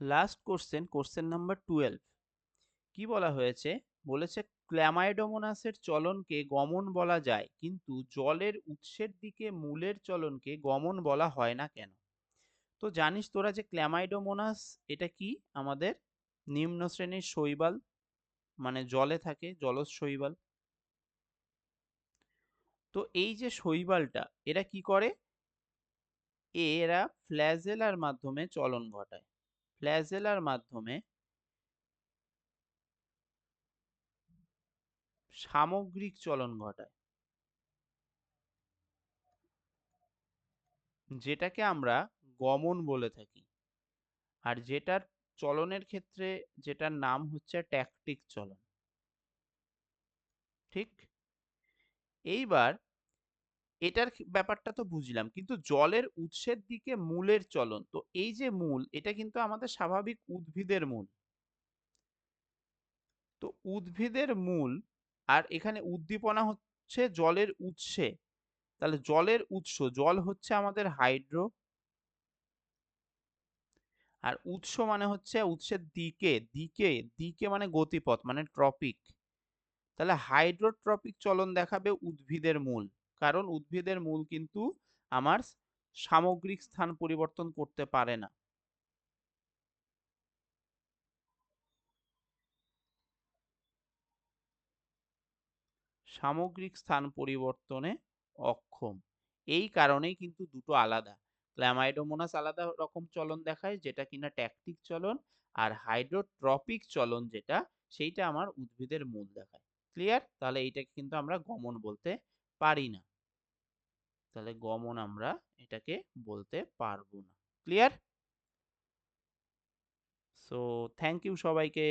Last question question number twelve কি বলা হয়েছে? বলেছে, ক্ল্যামাইডোমোনাসের চলনকে গমন বলা যায়, কিন্তু জলের উৎসের দিকে মূলের চলনকে গমন বলা হয় না কেন? তো জানিস তোরা যে ক্ল্যামাইডোমোনাস, এটা কি? আমাদের নিম্ন শ্রেণির শৈবাল মানে জলে থাকে, জলজ শৈবাল। তো এই যে শৈবালটা, এরা কি করে? এরা ফ্ল্যাজেলার মাধ্যমে চলন ঘটায়। ফ্ল্যাজেলার মাধ্যমে সামগ্রিক চলন ঘটায়। যেটাকে আমরা গমন বলে থাকি। আর যেটার চলনের ক্ষেত্রে যেটার নাম হচ্ছে ট্যাকটিক চলন। ঠিক? এইবার এটার ব্যাপারটা তো বুঝলাম। কিন্তু জলের উৎসের দিকে মূলের চলন। তো এই যে মূল, এটা কিন্তু আমাদের স্বাভাবিক উদ্ভিদের মূল। তো উদ্ভিদের মূল আর এখানে উদ্দীপনা হচ্ছে জলের উৎসে। তাহলে জলের উৎস, জল হচ্ছে আমাদের হাইড্রো। আর উৎস মানে হচ্ছে উৎসের দিকে দিকে দিকে মানে গতিপথ মানে ট্রপিক। তাহলে হাইড্রোট্রপিক চলন দেখাবে উদ্ভিদের মূল। কারণ উদ্ভিদের মূল কিন্তু আমার সামগ্রিক স্থান পরিবর্তন করতে পারে না। সামগ্রিক স্থান পরিবর্তনে অক্ষম। এই কারণেই কিন্তু দুটো আলাদা। ক্ল্যামাইডোমোনাস আলাদা রকম চলন দেখায়, যেটা কিনা ট্যাকটিক চলন আর হাইড্রোট্রপিক চলন যেটা, সেইটা আমার উদ্ভিদের মূল দেখায়। ক্লিয়ার? তাহলে এইটাকে কিন্তু আমরা গমন বলতে পারি না। তাহলে গমন আমরা এটাকে বলতে পারব না। ক্লিয়ার সো থ্যাংক ইউ সবাইকে।